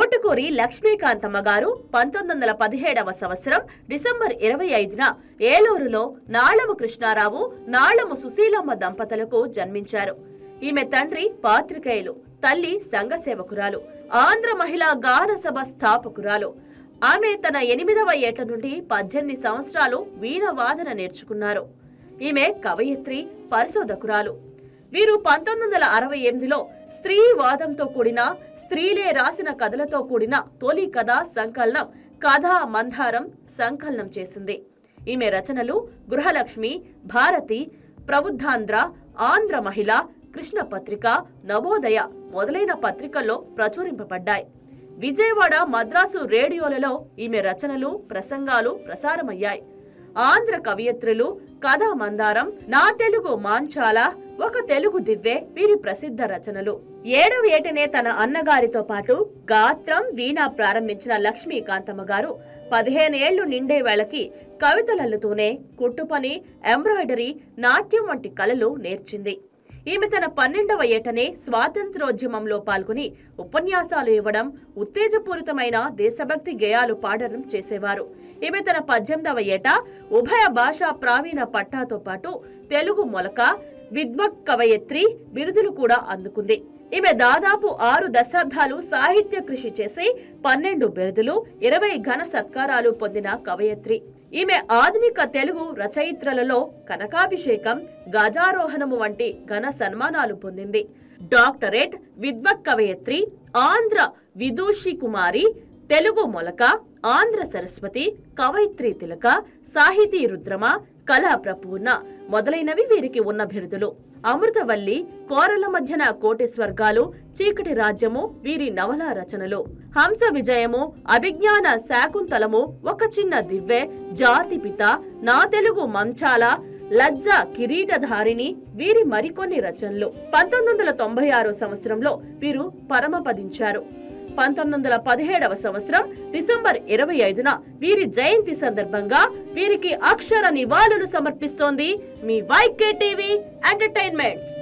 కోటుకూరి లక్ష్మీకాంతమ్మ గారు పంతొమ్మిది వందల పదిహేడవ సంవత్సరం డిసెంబర్ ఇరవై ఐదున ఏలూరులో నాళము కృష్ణారావు నాళము సుశీలమ్మ దంపతులకు జన్మించారు. ఈమె తండ్రి పాత్రికేయులు తల్లి సంఘ సేవకురాలు ఆంధ్ర మహిళా గాన సభ స్థాపకురాలు. ఆమె తన ఎనిమిదవ ఏట నుండి పద్దెనిమిది సంవత్సరాలు వీణ వాదన నేర్చుకున్నారు. ఈమె కవయిత్రి పరిశోధకురాలు. వీరు పంతొమ్మిది వందల అరవై ఎనిమిదిలో స్త్రీ వాదంతో కూడిన స్త్రీలే రాసిన కథలతో కూడిన తొలి కథా సంకలనం కథా మందారం సంకలనం చేసింది. ఈమె రచనలు గృహలక్ష్మి భారతి ప్రబుద్ధాంధ్ర ఆంధ్ర మహిళ కృష్ణ పత్రిక నవోదయ మొదలైన పత్రికల్లో ప్రచురింపబడ్డాయి. విజయవాడ మద్రాసు రేడియోలలో ఈమె రచనలు ప్రసంగాలు ప్రసారమయ్యాయి. ఆంధ్ర కవయిత్రులు కథా మందారం నా తెలుగు మాంచాల ఒక తెలుగు దివ్వే వీరి ప్రసిద్ధ రచనలు. ఏడవ ఏటనే తన అన్నగారితో పాటు గాత్రం వీణ ప్రారంభించిన లక్ష్మీకాంతమ్మ గారు పదిహేను ఏళ్ళు నిండే వేళకి కవితలల్లుతూనే కుట్టుపని ఎంబ్రాయిడరీ నాట్యం వంటి కళలు నేర్చింది. ఈమె తన పన్నెండవ ఏటనే స్వాతంత్రోద్యమంలో పాల్గొని ఉపన్యాసాలు ఇవ్వడం ఉత్తేజపూరితమైన దేశభక్తి గేయాలు పాడడం చేసేవారు. ఈమె తన పద్దెనిమిదవ ఏట ఉభయ భాషా ప్రావీణ పట్టాతో పాటు తెలుగు మొలక విద్వత్ కవయత్రి బిరుదులు కూడా అందుకుంది. ఈమె దాదాపు ఆరు దశాబ్దాలు సాహిత్య కృషి చేసి పన్నెండు బిరుదులు ఇరవై ఘన సత్కారాలు పొందిన కవయత్రి. ఈమె ఆధునిక తెలుగు రచయిత్రలలో కనకాభిషేకం గజారోహణము వంటి ఘన సన్మానాలు పొందింది. డాక్టరేట్ విద్వత్ కవయత్రి ఆంధ్ర విదూషి కుమారి తెలుగు మొలక ఆంధ్ర సరస్వతి కవయిత్రి తిలక సాహితీ రుద్రమ కళా ప్రపూర్ణ మొదలైనవి వీరికి ఉన్న బిరుదులు. అమృతవల్లి కోరల మధ్యన కోటి స్వర్గాలు చీకటి రాజ్యము వీరి నవల రచనలు. హంస విజయము అభిజ్ఞాన శాకుంతలము ఒక చిన్న దివ్వె జాతిపిత నా తెలుగు మంచాల లజ్జ కిరీటధారిణి వీరి మరికొన్ని రచనలు. పంతొమ్మిది వందల తొంభై ఆరో సంవత్సరంలో వీరు పరమపదించారు. పంతొమ్మిది వందల పదిహేడవ సంవత్సరం డిసెంబర్ ఇరవై ఐదున వీరి జయంతి సందర్భంగా వీరికి అక్షర నివాళులు సమర్పిస్తోంది మీ వైకే టీవీ ఎంటర్టైన్మెంట్స్.